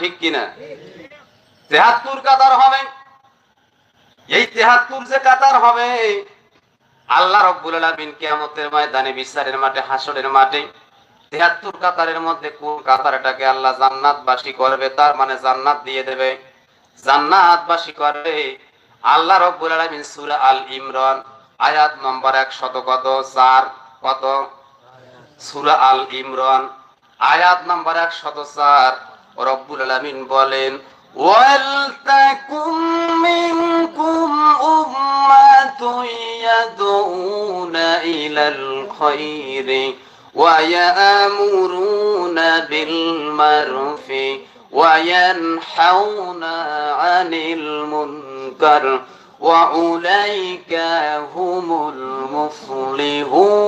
ঠিক কিনা? তেহাত্তর কাতার হবে। এই তেহাত্তর যে কাতার হবে, আল্লাহ রব্বুল আলামিন কিয়ামতের ময়দানে, বিচারের মাঠে, হাসরের মাঠে, তেহাত্তর কাতারের মধ্যে কোন কাতারটাকে আল্লাহ জান্নাতবাসী করবে, তার মানে জান্নাত দিয়ে দেবে। জান্নাতবাসী করবে আল্লাহ রব্বুল আলামিন সূরা আল ইমরান, আয়াত নম্বর 100 কত? 4 কত? সূরা আল ইমরান, আয়াত নম্বর 104 রব্বুল আলামিন বলেন ওয়ালতাকুম মিনকুম উম্মাতুন ইয়াদউনা ইলাল খায়রি ويأمرون بالمعروف وينحون عن المنكر وأولئك هم المفلحون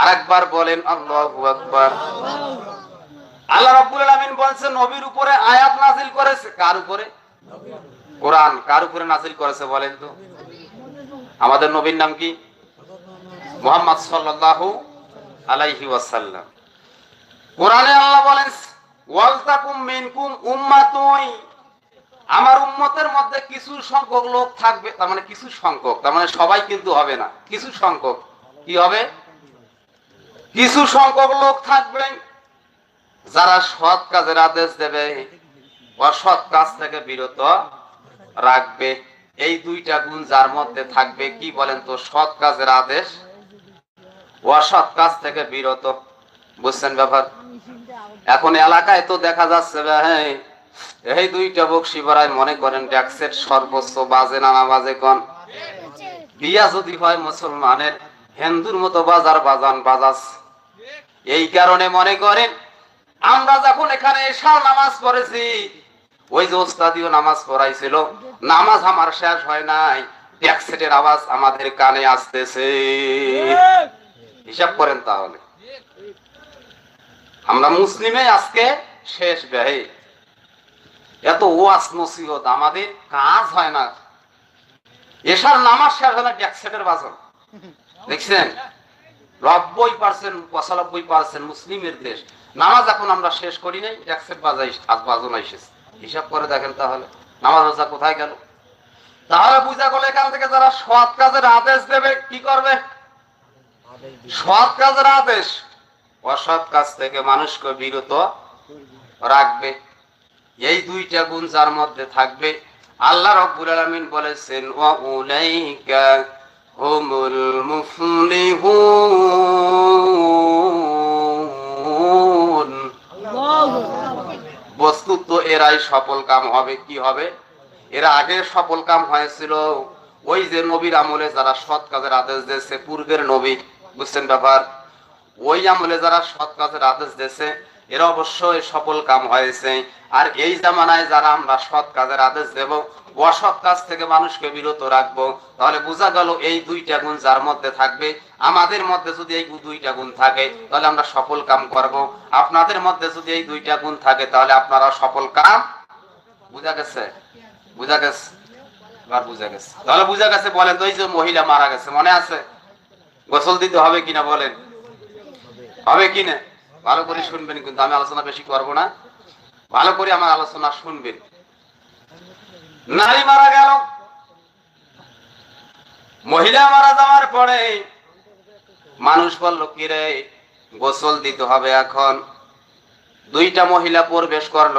আরেকবার বলেন, আল্লাহু আকবার। আল্লাহ রাব্বুল আলামিন বলছেন নবীর উপরে আয়াত নাযিল করেছে। কার উপরে? কোরআন। কার উপরে নাযিল করেছে বলেন তো? আমাদের নবীর নাম কি? মুহাম্মদ সাল্লাল্লাহু আলাইহি ওয়াসাল্লাম। কোরআনে আল্লাহ বলেন ওয়ালতাকুম মিনকুম আমার উম্মতের মধ্যে কিছু সংখ্যক লোক থাকবে, তার মানে কিছু সংখ্যক, তার মানে সবাই কিন্তু হবে না। কিছু সংখ্যক। কি হবে? কিছু সংখ্যক লোক থাকবে যারা সৎ কাজের আদেশ দেবে, অসৎ কাজ থেকে বিরত রাখবে। এই দুইটা গুণ যার মধ্যে থাকবে, কি বলেন তো? সৎ কাজের আদেশ, অসৎ কাজ থেকে বিরত। বুঝছেন ব্যাপার? এখন এলাকায় তো দেখা যাচ্ছে হ্যাঁ এই দুইটা বকশি বড়াই মনে করেন ট্যাক্সের সর্বোচ্চ বাজে নানা বাজে কন। বিয়া যদি হয় মুসলমানের, হিন্দুর মতো বাজার বাজান বাজাস। এই কারণে মনে করেন, আমরা যখন এখানে এসার নামাজ পড়েছি, ওই যে ওস্তাদিও নামাজ পড়াইছিল, নামাজ আমার শেষ হয় নাই ট্যাক্সেটের আওয়াজ আমাদের কানে আসতেছে। হিসাব করেন তাহলে। আমরা মুসলিমে আজকে শেষ ব্যয়। এত ওয়াস নসিহত, আমাদের কাজ হয় না। এসার নামাজ শেষ হয় না ট্যাক্সেটের বাজন দেখছেন? নব্বই পার্সেন্ট পঁচানব্বই পার্সেন্ট মুসলিমের দেশ। নামাজ এখন আমরা শেষ করি নাই ট্যাক্সের বাজাই বাজন এসেছে হিসাব করে দেখেন তাহলে, নামাজ রোজা কোথায় গেল? তাহলে বুঝা গেল এখান থেকে যারা সৎ কাজের আদেশ দেবে, কি করবে? সৎ কাজের আদেশ। অসৎ কাজ থেকে মানুষকে বিরত রাখবে। এই দুইটা গুণ যার মধ্যে থাকবে। আল্লাহ রব্বুল আলামিন বলেছেন, ওয়া উলাইকা হুমুল মুফলিহুন বস্তুত এরাই সফল কাম হবে, কি হবে? এরা আগে সফল কাম হয়েছিল। ওই যে নবীর আমলে যারা সৎ কাজের আদেশ দিয়েছে, পূর্বের নবী, বুঝছেন ব্যাপার? ওই আমলে যারা সৎ কাজের আদেশ দিয়েছে এরা অবশ্যই সফল কাম হয়েছে। আর এই জামানায় যারা আমরা সৎ কাজের আদেশ দেব, অসৎ কাজ থেকে মানুষকে বিরত রাখব, তাহলে বোঝা গেল এই দুইটা গুণ যার মধ্যে থাকবে। আমাদের মধ্যে যদি এই দুইটা গুণ থাকে, তাহলে আমরা সফল কাম করব। আপনাদের মধ্যে যদি এই দুইটা গুণ থাকে, তাহলে আপনারা সফল কাম বুঝা গেছে? বুঝা গেছে? এবার বুঝা গেছে। তাহলে বুঝা গেছে, বলেন তো, এই যে মহিলা মারা গেছে, মনে আছে? গোসল দিতে হবে কিনা বলেন? হবে কিনা? ভালো করে শুনবেন, কিন্তু আমি আলোচনা বেশি করব না। ভালো করে আমার আলোচনা শুনবেন। নারী মারা গেল। মহিলা মারা যাওয়ার পরে মানুষ বলল কি রে গোসল দিতে হবে এখন। দুইটা মহিলা প্রবেশ করল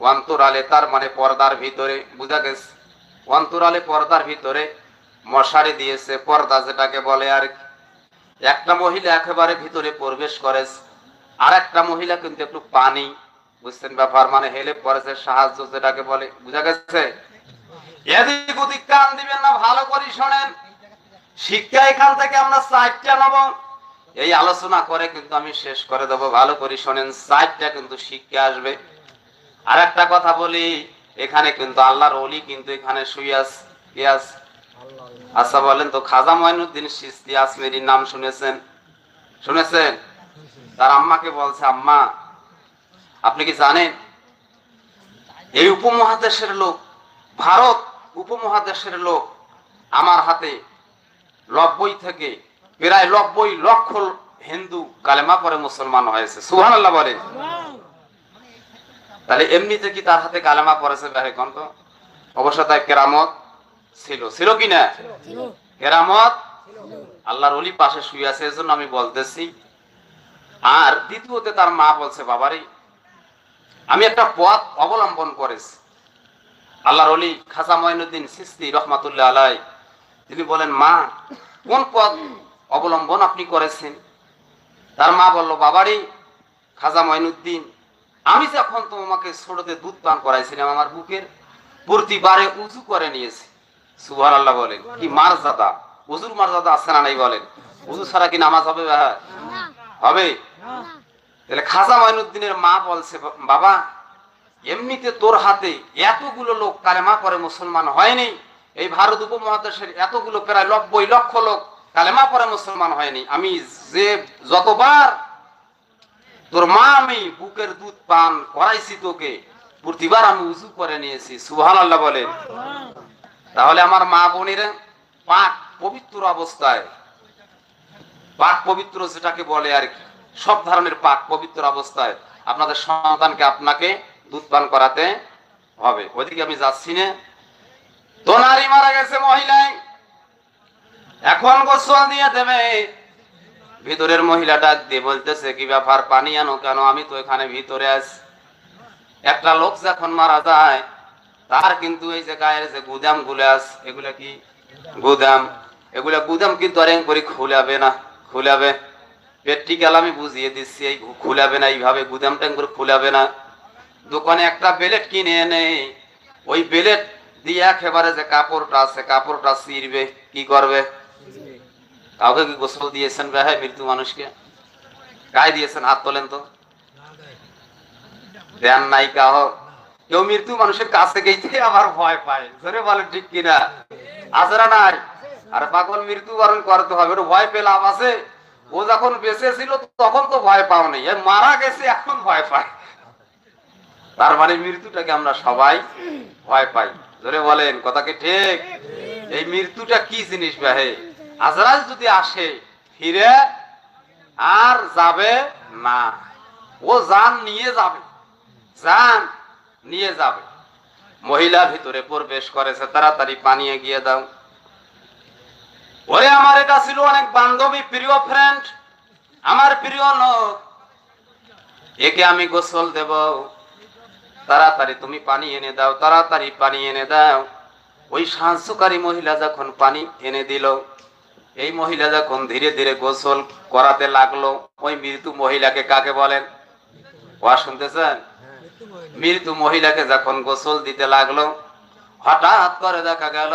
অন্তরালে, তার মানে পর্দার ভিতরে। বুঝা গেছে, অন্তরালে পর্দার ভিতরে মশারি দিয়েছে, পর্দা যেটাকে বলে আর। একটা মহিলা একেবারে ভিতরে প্রবেশ করে আর একটা মহিলা কিন্তু একটু পানি, বুঝছেন ব্যাপার? মানে হেলে পড়েছে, সাহায্য যেটাকে বলে, বুঝা গেছে? এদিক ওদিক কান দিবেন না, ভালো করে শোনেন। শিক্ষা এখান থেকে আমরা চারটা নেব। এই আলোচনা করে কিন্তু আমি শেষ করে দেবো। ভালো করে শোনেন চারটা কিন্তু শিক্ষা আসবে। আর একটা কথা বলি, এখানে কিন্তু আল্লাহর অলি কিন্তু এখানে শুয়াস ইয়াস আচ্ছা বলেন তো, খাজা মঈনুদ্দিন সিস্তি আসমেরির নাম শুনেছেন? শুনেছেন? তার আম্মাকে বলছে আম্মা আপনি কি জানেন এই উপমহাদেশের লোক ভারত উপমহাদেশের লোক আমার হাতে নব্বই থেকে প্রায় নব্বই লক্ষ হিন্দু কালেমা পরে মুসলমান হয়েছে। সুহান আল্লাহ বলে। তাহলে এমনিতে কি তার হাতে কালেমা পড়েছে ভাই কোন তো অবশ্য তাই কেরামত ছিল। ছিল কি না? কেরামত? আল্লাহর অলি পাশে শুয়ে আছে এজন্য আমি বলতেছি আর দ্বিতীয়তে তার মা বলছে, বাবারে, আমি একটা পথ অবলম্বন করেছি। আল্লাহর অলি খাসা মঈনুদ্দিন সিস্তি রহমাতুল্লাহ আলাই তিনি বলেন, মা, কোন পথ অবলম্বন আপনি করেছেন? তার মা বলল, বাবারে, খাজা মঈনুদ্দিন, আমি যখন তোমাকে ছোটতে দুধ পান করাইছিলাম, আমার বুকের প্রতিবারে উঁচু করে নিয়েছি। সুভান আল্লাহ বলেন, কি মারজাদা, উজুর মারজাদা আছে না নাই? বলেন, উজু ছাড়া কি নামাজ হবে ভাই? হবে? তাহলে খাজা মঈনুদ্দিনের মা বলছে বাবা এমনিতে তোর হাতে এতগুলো লোক কালেমা পরে মুসলমান হয়নি। এই ভারত উপমহাদেশের এতগুলো প্রায় নব্বই লক্ষ লোক কালেমা পরে মুসলমান হয়নি। আমি যে যতবার তোর মা আমি বুকের দুধ পান করাইছি তোকে প্রতিবার আমি উজু করে নিয়েছি সুহান আল্লাহ। বলেন তাহলে আমার মা বোনেরা পাক পবিত্র অবস্থায় পাক পবিত্র যেটাকে বলে আর কি। সব ধরনের পাক পবিত্র অবস্থায় আপনাদের সন্তানকে আপনাকে দুধ পান করাতে হবে। ওইদিকে আমি যাচ্ছি না। তো নারী মারা গেছে মহিলায়। এখন গোসল দিয়ে দেবে। ভিতরের মহিলা ডাক দিয়ে বলতেছে, কি ব্যাপার? পানি আনো কেন? আমি তো এখানে ভিতরে আছি। একটা লোক যখন মারা যায়, তার কিন্তু এই যে গায়ের যে গুদামগুলো আছে, এগুলা কি? গুদাম। এগুলা গুদাম কিন্তু এরকম করে খুলাবে না। খুলাবে। প্র্যাকটিক্যাল আমি বুঝিয়ে দিচ্ছি, এই খুলাবে না, এইভাবে গুদাম ট্যাঙ্ক করে খুলাবে না। দোকানে একটা বেলেট কিনে এনে, ওই বেলেট দিয়ে একেবারে যে কাপড়টা আছে, কাপড়টা ছিঁড়বে, কি করবে? কাউকে কি গোসল দিয়েছেন ভাই মৃত্যু মানুষকে। গায়ে দিয়েছেন? হাত তোলেন তো। দেন নাই কাহ। কেউ মৃত্যু মানুষের কাছে গেইতে আবার ভয় পায়। ধরে বলে ঠিক কিনা? আজরা নাই? আর পাগল মৃত্যু বরণ করতে হবে ভয় পেলাম আছে। ও যখন বেঁচে ছিল, তখন তো ভয় পাও নেই। মারা গেছে, এখন ভয় পায়। তার মানে মৃত্যুটাকে আমরা সবাই ভয় পাই। ধরে বলেন, কথা কি ঠিক? এই মৃত্যুটা কি জিনিস ভাই আজরাল যদি আসে, ফিরে আর যাবে না। ও জান নিয়ে যাবে। জান নিয়ে যাবে। মহিলা ভিতরে প্রবেশ করেছে, তাড়াতাড়ি পানি এগিয়ে দাও। ওরে আমার এটা ছিল অনেক বান্ধবী, প্রিয় ফ্রেন্ড আমার প্রিয় লোক। একে আমি গোসল দেব। তাড়াতাড়ি তুমি পানি এনে দাও, তাড়াতাড়ি পানি এনে দাও। ওই সাহায্যকারী মহিলা যখন পানি এনে দিল, এই মহিলা যখন ধীরে ধীরে গোসল করাতে লাগল, ওই মৃত্যু মহিলাকে কাকে বলেন? ওয়া শুনতেছেন? মৃত্যু মহিলাকে যখন গোসল দিতে লাগল, হঠাৎ করে দেখা গেল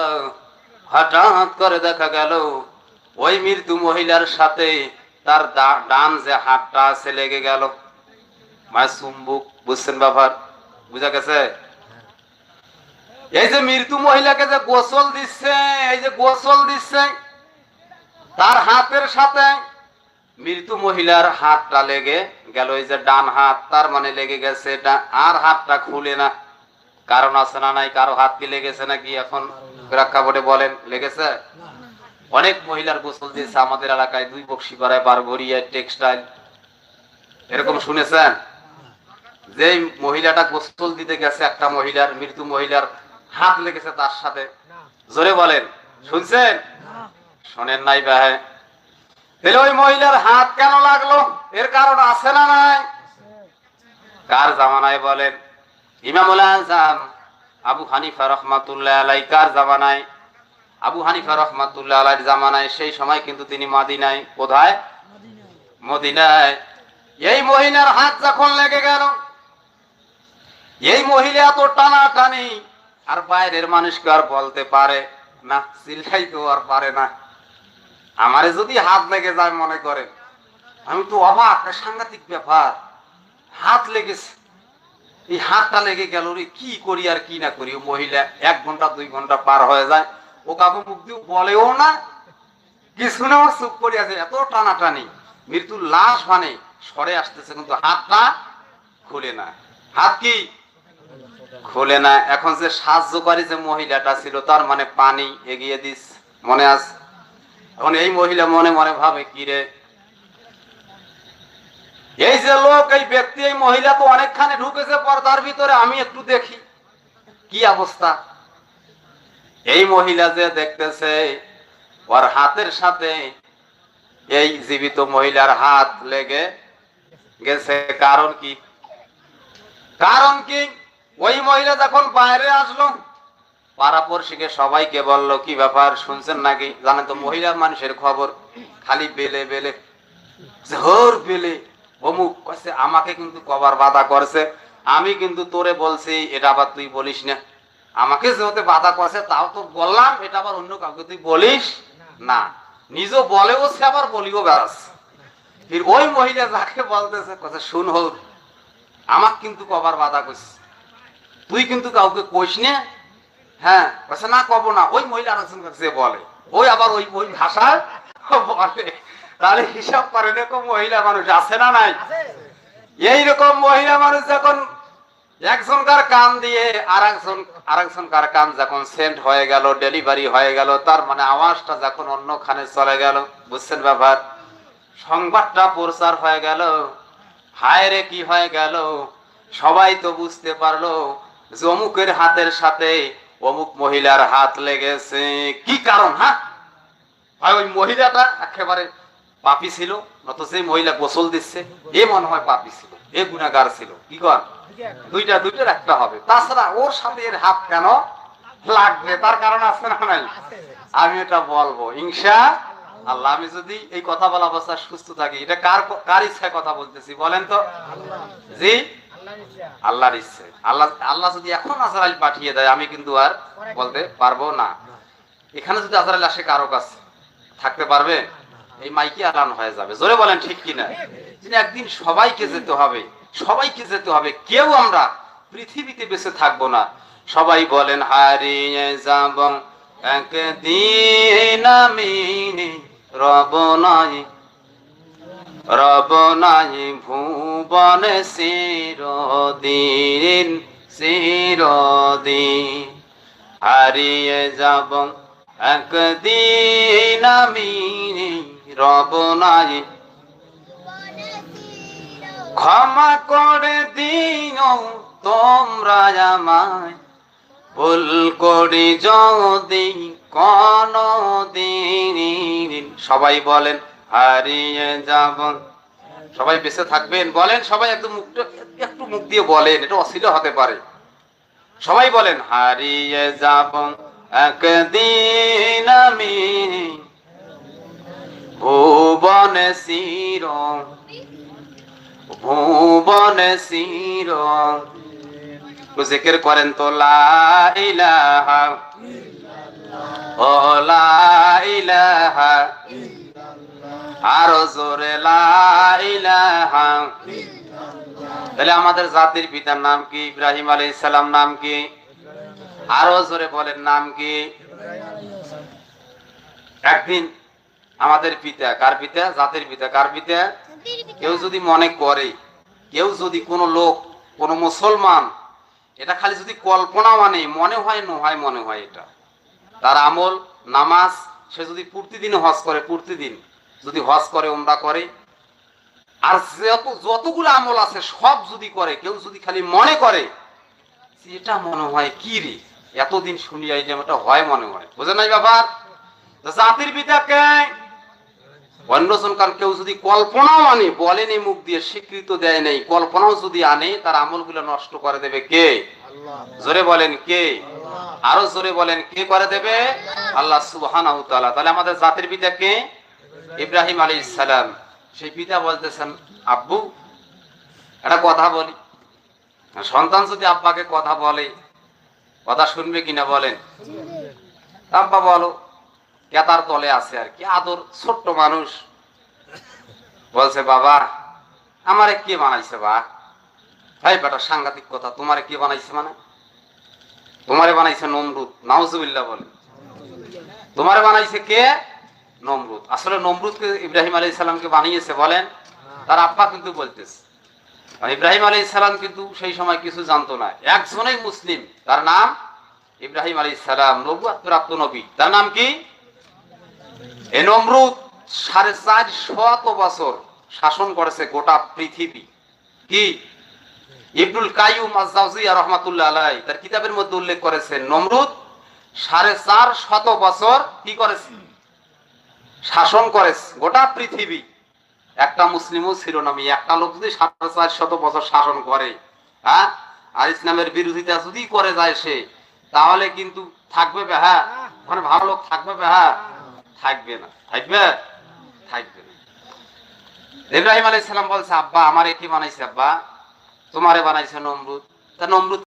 হঠাৎ করে দেখা গেল, ওই মৃত্যু মহিলার সাথে তার ডান যে হাতটা আছে লেগে গেল। বুঝছেন ব্যাপার? বুঝা গেছে? এই যে মৃত্যু মহিলাকে যে গোসল দিচ্ছে, এই যে গোসল দিচ্ছে, তার হাতের সাথে মৃত্যু মহিলার হাতটা লেগে গেল। এই যে ডান হাত, তার মানে লেগে গেছে এটা। আর হাতটা খুলে না। কারণ আছে না নাই, কারও হাত কি লেগেছে নাকি এখন? প্রেক্ষাপটে বলেন, লেগেছে? অনেক মহিলার গোসল দিয়েছে আমাদের এলাকায়, দুই বক্সি পাড়ায় বারবরিয়া টেক্সটাইল। এরকম শুনেছেন যে মহিলাটা গোসল দিতে গেছে, একটা মহিলার মৃত্যু মহিলার হাত লেগেছে তার সাথে। জোরে বলেন, শুনছেন? শোনেন নাই ভাই তাহলে ওই মহিলার হাত কেন লাগল? এর কারণ আছে না নাই? কার জামানায় বলেন, ইমামুল আজম আবু হানিফা রহমাতুল্লাহ আলাই কার জামানায়? আবু হানিফা রহমাতুল্লাহ আলাইর জামানায়, সেই সময় কিন্তু তিনি মাদিনায়, কোথায়? মদিনায়। এই মহিলার হাত যখন লেগে গেল, এই মহিলা এত টানা টানি আর বাইরের মানুষকে আর বলতে পারে না, চিল্লাই তো আর পারে না। আমারে যদি হাত লেগে যায় মনে করে আমি তো অবাক, সাংঘাতিক ব্যাপার। হাত লেগেছে। এই হাতটা লেগে গেল রে, কি করি আর কি না করি? মহিলা এক ঘণ্টা, দুই ঘণ্টা পার হয়ে যায়। ও কাকু মুখ দিয়ে বলেও না কিছু না ওর চুপ করে আছে, এত টানাটানি। মৃত্যুর লাশ মানে সরে আসতেছে, কিন্তু হাতটা খুলে না। হাত কি? খুলে না। এখন যে সাহায্যকারী যে মহিলাটা ছিল, তার মানে পানি এগিয়ে দিস, মনে আছে? এখন এই মহিলা মনে মনে ভাবে কি রে এই যে লোক, এই ব্যক্তি, এই মহিলা তো অনেকখানে ঢুকেছে পর্দার ভিতরে, আমি একটু দেখি। কি অবস্থা? এই মহিলা যে দেখতেছে, ওর হাতের সাথে এই জীবিত মহিলার হাত লেগে গেছে। কারণ কি? কারণ কি? ওই মহিলা যখন বাইরে আসলো, পাড়াপড়শিকে সবাইকে বলল, কি ব্যাপার, শুনছেন নাকি? জানেন তো, মহিলা মানুষের খবর খালি বেলে বেলে, জোর বেলে অমুক কছে আমাকে কিন্তু কবার বাধা করছে। আমি কিন্তু তোরে বলছি, এটা আবার তুই বলিস না। আমাকে যেহেতু বাধা করছে, তাও তো বললাম, এটা আবার অন্য কাউকে তুই বলিস না। নিজও বলেও সে আবার বলিও বেড়াস। ওই মহিলা যাকে বলতেছে কথা শুন হোক আমাক কিন্তু কবার বাধা করছিস তুই কিন্তু কাউকে কইস না। হ্যাঁ না, কব না। ওই মহিলা আরেকজন কাছে বলে, ওই আবার ওই ওই ভাষা বলে। তাহলে হিসাব করে এরকম মহিলা মানুষ আছে না নাই? এইরকম মহিলা মানুষ যখন একজনকার কান দিয়ে আর একজন আর একজনকার কান যখন সেন্ট হয়ে গেল ডেলিভারি হয়ে গেল তার মানে আওয়াজটা যখন অন্যখানে চলে গেল বুঝছেন ব্যাপার? সংবাদটা প্রচার হয়ে গেল হায় রে কি হয়ে গেল সবাই তো বুঝতে পারল যে অমুকের হাতের সাথে অমুক মহিলার হাত লেগেছে কি কারণ হ্যাঁ? হয় ওই মহিলাটা একেবারে পাপি ছিল নত সেই মহিলা গোসল দিচ্ছে। এ মনে হয় পাপি ছিল, এ গুণাগার ছিল। কি কর? দুইটা দুইটার একটা হবে। তাছাড়া ওর সাথে এর হাত কেন লাগবে? তার কারণ আছে না নাই? আমি এটা বলব। ইনশা আল্লাহ, আমি যদি এই কথা বলা অবস্থায় সুস্থ থাকি, এটা কার কার ইচ্ছায় কথা বলতেছি বলেন তো? জি? আল্লাহর ইচ্ছে। আল্লাহ আল্লাহ যদি এখন আজরাইল পাঠিয়ে দেয়, আমি কিন্তু আর বলতে পারব না। এখানে যদি আজরাইল আসে, কারও কাছে থাকতে পারবে? এই মাইকে আলান হয়ে যাবে। জোরে বলেন ঠিক কিনা? যিনি একদিন সবাইকে যেতে হবে, সবাইকে যেতে হবে, কেউ আমরা পৃথিবীতে বেঁচে থাকব না। সবাই বলেন, হারিয়ে যাব। একদিন রব নাই রব নাই ভুবনে চিরদিন চিরদিন। হারিয়ে যাব। একদিন আমি রব নাই। ক্ষমা করে দিও তোমরা আমায়। ভুল করি যদি কোন দিন সবাই বলেন, হারিয়ে যাব। সবাই বেঁচে থাকবেন, বলেন, সবাই একদম মুখটা একটু মুখ দিয়ে বলেন, এটা অশ্লীল হতে পারে। সবাই বলেন, হারিয়ে যাব। একদিন আমি ভুবনে শির ভুবনে শির। জিকির করেন তো লা ইলাহা, ও লা ইলাহা। আরও জোরে লা তাহলে আমাদের জাতির পিতার নাম কি? ইব্রাহিম আলাইহিস সালাম নাম কি? আরও জোরে বলেন নাম কি? একদিন আমাদের পিতা, কার পিতা? জাতির পিতা। কার পিতা? কেউ যদি মনে করে, কেউ যদি কোনো লোক, কোনো মুসলমান, এটা খালি যদি কল্পনা মানে মনে হয় ন হয় মনে হয় এটা। তার আমল, নামাজ, সে যদি প্রতিদিন হজ করে, প্রতিদিন। যদি হজ করে ওমরা করে। আর যত, যতগুলো আমল আছে, সব যদি করে, কেউ যদি খালি মনে করে এটা মনে হয়, কি রে? এতদিন শুনি আইলাম, এটা হয় মনে হয়। বুঝে নাই ব্যাপার? জাতির পিতাকে অন্যজন কারণ কেউ যদি কল্পনাও আনে বলেনি মুখ দিয়ে স্বীকৃত দেয় নেই কল্পনাও যদি আনে তার আমলগুলো নষ্ট করে দেবে কে? জোরে বলেন কে? আরও জোরে বলেন কে করে দেবে? আল্লাহ তাআলা। তাহলে আমাদের জাতির পিতা কে? ইব্রাহিম আলাইহিস সালাম। সেই পিতা বলতেছেন আব্বু একটা কথা বলি। সন্তান যদি আব্বাকে কথা বলে কথা শুনবে কিনা বলেন? আব্বা বলো কেতার তলে আছে আর কি। আদর ছোট্ট মানুষ। বলছে, বাবা, আমারে কে বানাইছে বা? ভাই বেটা, সাংঘাতিক কথা, তোমারে কে বানাইছে মানে? তোমারে বানাইছে নমরুদ, নাউজুবিল্লাহ বলে। তোমারে বানাইছে কে? নমরুদ। আসলে নমরুদকে ইব্রাহিম আলী সালামকে বানিয়েছে, বলেন, তার আব্বা কিন্তু বলতেছে। ইব্রাহিম আলী সালাম কিন্তু সেই সময় কিছু জানতো না। একজনই মুসলিম, তার নাম ইব্রাহিম আলী সালাম নবুয়াত প্রাপ্ত নবী। তার নাম কি? এ নমরুদ সাড়ে চার শত বছর শাসন করেছে গোটা পৃথিবী। কি? ইবনুল কাইয়ুম আজ-জাওজিয়া রহমাতুল্লাহ আলাই তার কিতাবের মধ্যে উল্লেখ করেছেন নমরুদ সাড়ে চার শত বছর কি করেছে? শাসন করেছে গোটা পৃথিবী। একটা মুসলিমও ছিল একটা লোক যদি সাড়ে চার শত বছর শাসন করে হ্যাঁ? আর ইসলামের বিরোধিতা যদি করে যায় সে, তাহলে কিন্তু থাকবে হ্যাঁ? ভালো লোক থাকবে হ্যাঁ? থাকবে না। থাকবে? থাকবে না। ইব্রাহিম আলাইসালাম বলছে, আব্বা, আমার এটি বানাইছে, আব্বা। তোমারে বানাইছে নমরুদ। তা নমরুদ